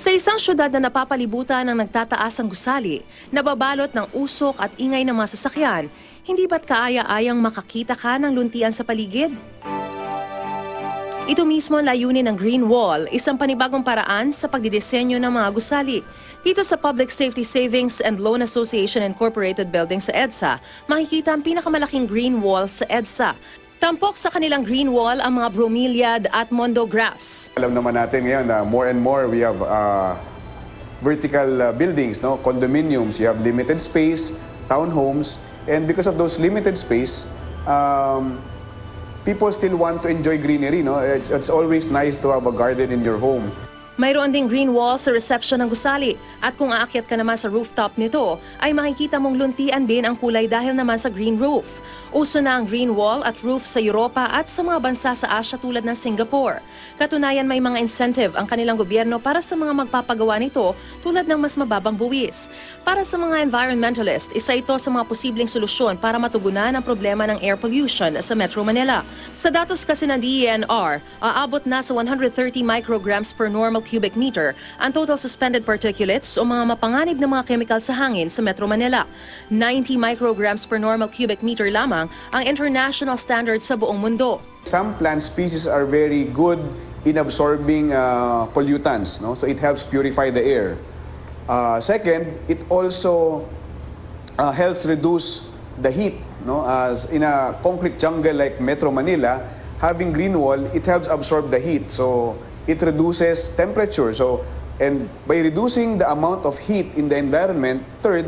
Sa isang syudad na napapalibutan ng nagtataas ang gusali, nababalot ng usok at ingay ng mga sasakyan, hindi ba't kaaya-ayang makakita ka ng luntian sa paligid? Ito mismo ang layunin ng Green Wall, isang panibagong paraan sa pagdidisenyo ng mga gusali. Dito sa Public Safety Savings and Loan Association Incorporated Building sa EDSA, makikita ang pinakamalaking green wall sa EDSA. Tampok sa kanilang green wall ang mga bromeliad at mondo grass. Alam naman natin ngayon na more and more we have uh, vertical uh, buildings, no? condominiums, you have limited space, townhomes, and because of those limited space, um, people still want to enjoy greenery. No? It's, it's always nice to have a garden in your home. Mayroon ding green wall sa reception ng gusali at kung aakyat ka naman sa rooftop nito ay makikita mong luntian din ang kulay dahil naman sa green roof. Uso na ang green wall at roof sa Europa at sa mga bansa sa Asia tulad ng Singapore. Katunayan may mga incentive ang kanilang gobyerno para sa mga magpapagawa nito tulad ng mas mababang buwis. Para sa mga environmentalist, isa ito sa mga posibleng solusyon para matugunan ang problema ng air pollution sa Metro Manila. Sa datos kasi ng DENR, aabot na sa 130 micrograms per normal cubic meter ang total suspended particulates o mga mapanganib na mga chemical sa hangin sa Metro Manila. 90 micrograms per normal cubic meter lamang ang international standard sa buong mundo. Some plant species are very good in absorbing uh, pollutants, no? so it helps purify the air. Uh, second, it also uh, helps reduce the heat. No? As in a concrete jungle like Metro Manila, having green wall, it helps absorb the heat. So it reduces temperature. So, and by reducing the amount of heat in the environment, third,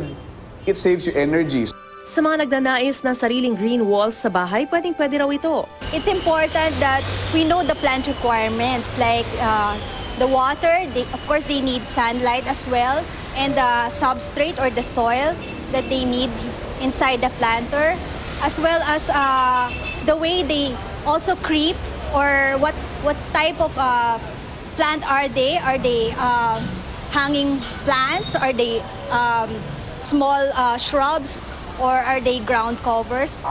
it saves you energy. Sa mga nagnanais ng sariling green walls sa bahay, pwedeng-pwede raw ito. It's important that we know the plant requirements like uh, the water, they, of course they need sunlight as well, and the substrate or the soil that they need inside the planter, as well as uh, the way they also creep or what, what type of uh, plant are they? Are they uh, hanging plants? Are they um, small uh, shrubs? Or are they ground covers?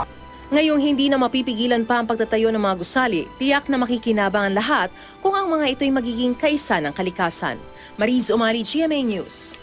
Ngayong hindi na mapipigilan pa ang pagtatayo ng mga gusali, tiyak na makikinabang ang lahat kung ang mga ito'y magiging kaisa ng kalikasan. Mariz Umari, GMA News.